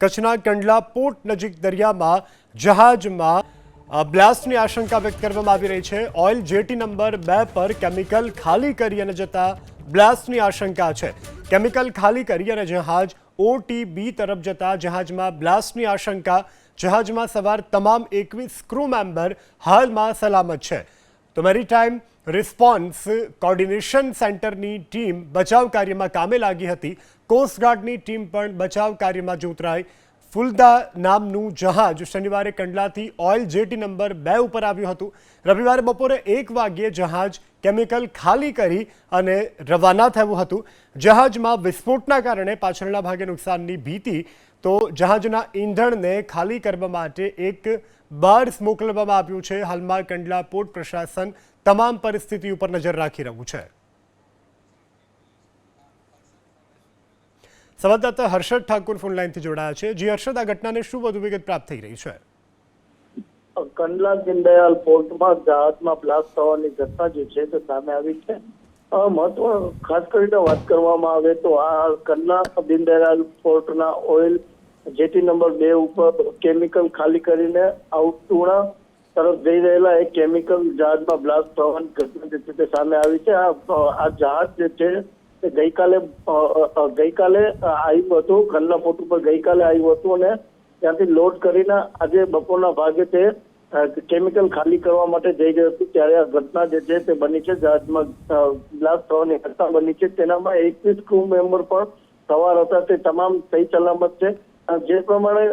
કચ્છના કંડલા પોર્ટ નજીક દરિયામાં જહાજમાં બ્લાસ્ટની આશંકા વ્યક્ત કરવામાં આવી રહી છે. ઓઇલ જેટી નંબર બે પર કેમિકલ ખાલી કરી અને જતા બ્લાસ્ટની આશંકા છે. કેમિકલ ખાલી કરી અને જહાજ ઓટી બી તરફ જતા જહાજમાં બ્લાસ્ટની આશંકા. જહાજમાં સવાર તમામ એકવીસ ક્રૂ મેમ્બર હાલમાં સલામત છે. તો મેરીટાઈમ રિસ્પોન્સ કોર્ડિનેશન સેન્ટરની ટીમ બચાવ કાર્યમાં કામે લાગી હતી. કોસ્ટગાર્ડની ટીમ પણ બચાવ કાર્યમાં જોતરાઈ. ફુલદા નામનું જહાજ શનિવારે કંડલાથી ઓઇલ જેટી નંબર બે ઉપર આવ્યું હતું. રવિવારે બપોરે એક વાગ્યે જહાજ કેમિકલ ખાલી કરી અને રવાના થયું હતું. જહાજમાં વિસ્ફોટના કારણે પાછળના ભાગે નુકસાનની ભીતિ તો જહાજના ઈંધણને ખાલી કરવા માટે એક બાર્સ મોકલવામાં આવ્યું છે. હાલમાં કંડલા પોર્ટ પ્રશાસન તમામ પરિસ્થિતિ ઉપર નજર રાખી રહ્યું છે. સંવાદદાતા હર્ષદ ઠાકુર ફોનલાઈનથી જોડાયા છે. જી હર્ષદ, આ ઘટનાને શું વધુ વિગત પ્રાપ્ત થઈ રહી છે? કંડલા દીનદયાલ પોર્ટમાં જહાજમાં બ્લાસ્ટ થવાની ઘટના જે છે તે સામે આવી છે. મહત્વ ખાસ કરીને વાત કરવામાં આવે તો આ કન્ના દીનદયાલ પોર્ટના ઓઇલ જેટી નંબર બે ઉપર કેમિકલ ખાલી કરીને આઉટુણા તરફ જઈ રહેલા એક કેમિકલ જહાજમાં બ્લાસ્ટ થવાની ઘટના જે છે તે સામે આવી છે. આ જહાજ જે છે તે ગઈકાલે ગઈકાલે આવ્યું હતું. ખન્ના પોર્ટ ઉપર ગઈકાલે આવ્યું હતું અને ત્યાંથી લોડ કરીને આજે બપોરના ભાગે તે કેમિકલ ખાલી કરવા માટે જઈ ગયું હતું ત્યારે આ ઘટના જે છે તે બની છે. જહાજમાં બ્લાસ્ટ થવાની ઘટના બની છે. તેનામાં એકવીસ ક્રૂ મેમ્બર પણ સવાર હતા. તે તમામ સહી સલામત છે. જે પ્રમાણે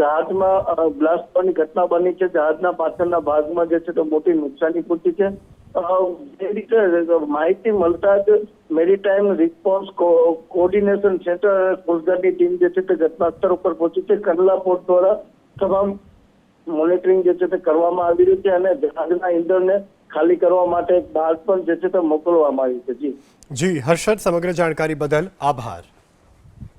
જહાજમાં બ્લાસ્ટ થવાની ઘટના બની છે. જહાજના પાછળના ભાગમાં જે છે તે મોટી નુકસાની પૂરતી છે. જે રીતે માહિતી મળતા જ મેરીટાઈમ રિસ્પોન્સ કોઓર્ડિનેશન સેન્ટર કોસ્ટગાર્ડની ટીમ જે છે તે ઘટના સ્થળ ઉપર પહોંચી છે. કંડલા પોર્ટ દ્વારા તમામ મોનિટરિંગ જે છે તે કરવામાં આવી રહ્યું છે અને જહાજના ઇંધણને ખાલી કરવા માટે બહાર પણ જે છે તે મોકલવામાં આવ્યું છે. જી. જી, હર્ષદ, સમગ્ર જાણકારી બદલ આભાર.